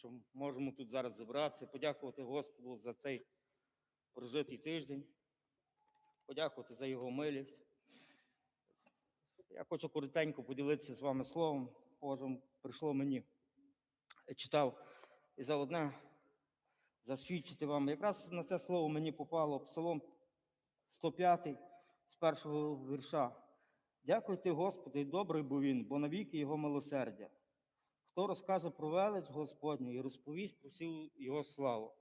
що можемо тут зараз зібратися, подякувати Господу за цей прожитий тиждень, подякувати за його милість. Я хочу коротенько поділитися з вами словом. Божим прийшло мені. Читав і за одне засвідчити вам. Якраз на це слово мені попало Псалом 105 з першого вірша. Дякуйте Господу, і добрий був він, бо навіки його милосердя. Хто розкаже про велич Господню і розповість про всю його славу.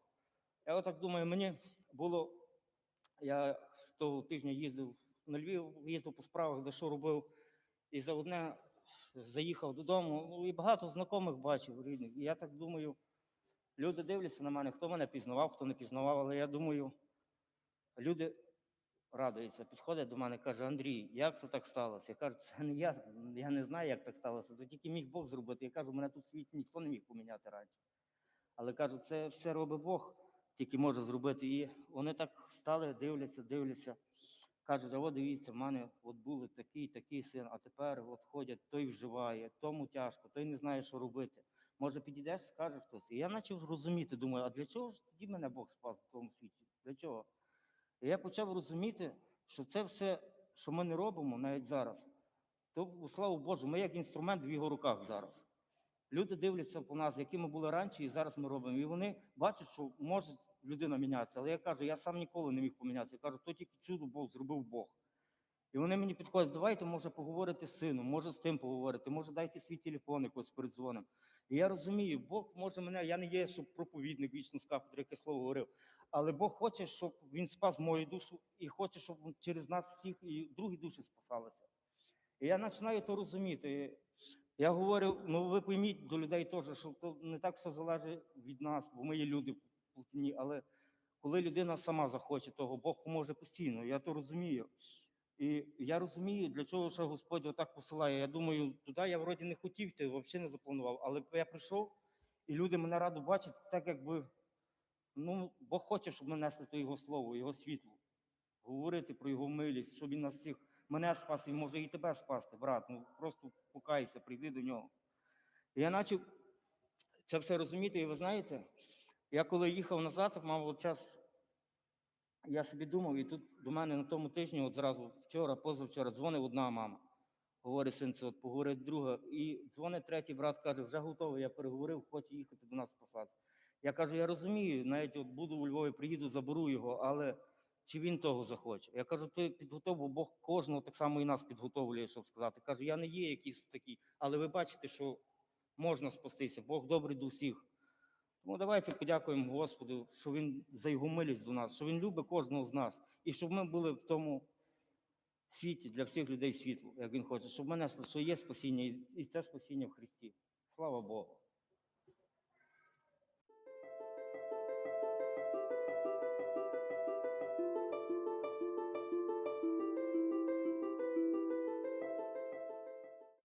Я отак думаю, мені було, я того тижня їздив на Львів, їздив по справах, де що робив, і за одне заїхав додому, ну і багато знайомих бачив рідних. І я так думаю, люди дивляться на мене, хто мене пізнавав, хто не пізнавав, але я думаю, люди радуються, підходять до мене, каже, Андрій, як це так сталося? Я кажу, це не я, я не знаю, як так сталося. Це тільки міг Бог зробити. Я кажу, мене тут в світі ніхто не міг поміняти раніше. Але кажу, це все робить Бог, тільки може зробити. І вони так стали, дивляться, дивляться. Кажуть, а от дивіться, в мене от були такий, такий син, а тепер от ходять, той вживає, тому тяжко, той не знає, що робити. Може, підійдеш, скаже хтось. І я почав розуміти, думаю, а для чого ж тоді мене Бог спас в тому світі? Для чого? І я почав розуміти, що це все, що ми не робимо навіть зараз, то слава Божу, ми як інструмент в його руках зараз. Люди дивляться по нас, які ми були раніше, і зараз ми робимо. І вони бачать, що може людина мінятися. Але я кажу, я сам ніколи не міг помінятися. Я кажу, то тільки чудо Бог зробив Бог. І вони мені підходять, давайте, може, поговорити з сином, може з тим поговорити, може дайте свій телефон якось передзвоним. І я розумію, Бог може мене, я не є, щоб проповідник вічно з кафедри, яке слово говорив. Але Бог хоче, щоб він спас мою душу і хоче, щоб через нас всіх і другі душі спасалися. І я починаю то розуміти. Я говорю, ну ви пойміть до людей теж, що то не так все залежить від нас, бо ми є люди плотні, але коли людина сама захоче того, Бог поможе постійно. Я то розумію. І я розумію, для чого ще Господь отак посилає. Я думаю, туди я вроді не хотів йти, взагалі не запланував. Але я прийшов, і люди мене радо бачать, так якби ну, Бог хоче, щоб ми несли то Його слово, Його світло, говорити про Його милість, щоб він нас всіх мене спас і може і тебе спасти, брат. Ну просто покайся, прийди до нього. І я почав це все розуміти, і ви знаєте, я коли їхав назад, мав час, я собі думав, і тут до мене на тому тижні, от зразу вчора, позавчора, дзвонить одна мама. Говорить синце, от поговорить друга. І дзвонить третій брат, каже, вже готовий, я переговорив, хоче їхати до нас спасатися. Я кажу, я розумію, навіть от буду у Львові, приїду, заберу його, але чи він того захоче? Я кажу, ти підготовив, бо Бог кожного так само і нас підготовлює, щоб сказати. Кажу, я не є якийсь такий, але ви бачите, що можна спастися. Бог добрий до всіх. Тому давайте подякуємо Господу, що Він за його милість до нас, що Він любить кожного з нас, і щоб ми були в тому світі для всіх людей світло, як він хоче, щоб ми несли, що є спасіння, і це спасіння в Христі. Слава Богу.